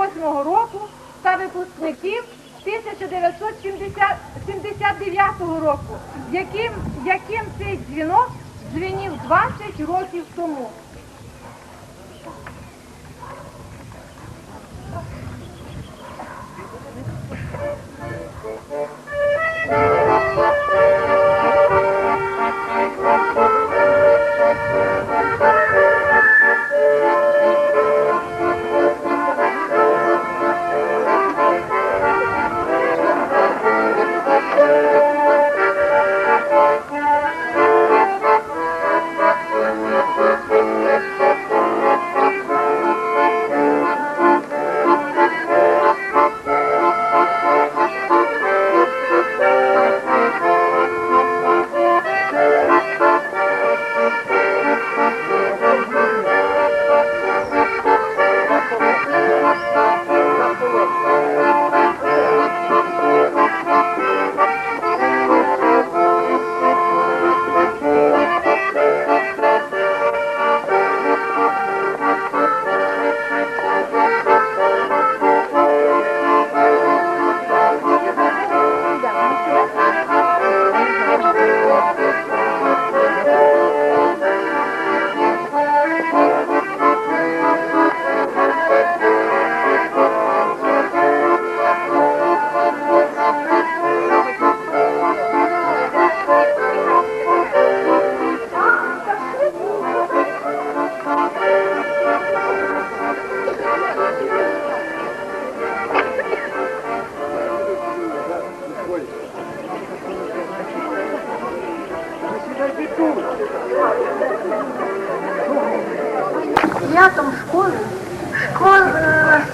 2008 року та випускників 1979 року, яким, яким цей дзвінок дзвенів 20 років тому.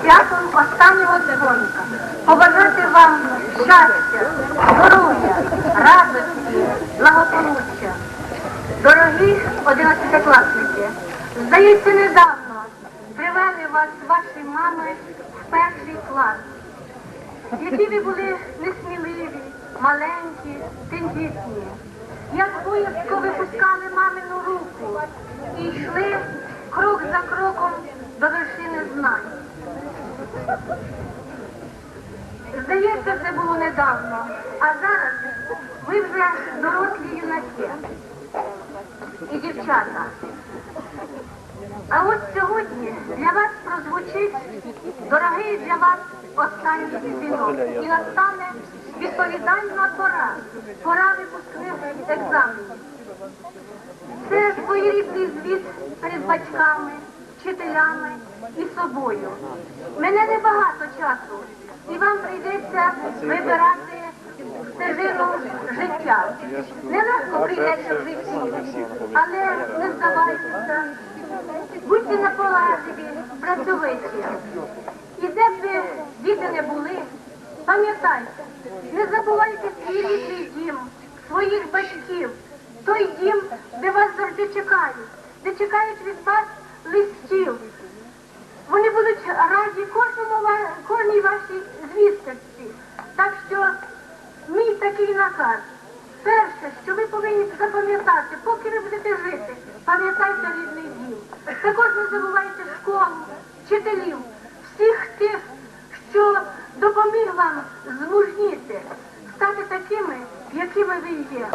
Святом останнього дзвоника. Побажати вам щастя, здоров'я, радості, благополуччя. Дорогі одинадцятикласники, здається, недавно привели вас ваші мами в перший клас. Які ви були несміливі, маленькі, тендітні. Як боязко випускали мамину руку і йшли крок за кроком до вершини знань. Здається, це недавно, а зараз ви вже дорослі юнаки і дівчата. А от сьогодні для вас прозвучить дорогий для вас останній дзвінок. І настане відповідальна пора, пора випускних екзаменів. Це своєрідний звіт перед батьками, вчителями і собою. Мене небагато часу, і вам прийдеться вибирати стежину життя. Нелегко прийдеться в житті, але не здавайтеся. Будьте наполегливі, працьовиті. І де б ви діти не були, пам'ятайте, не забувайте свій рідний дім, своїх батьків, той дім, де вас завжди чекають, де чекають від вас листів. Вони будуть раді кожному кожній вашій звісточці. Так що мій такий наказ. Перше, що ви повинні запам'ятати, поки ви будете жити, пам'ятайте рідний дім. Також не забувайте школу, вчителів, всіх тих, що допоміг вам змужніти, стати такими, якими ви є.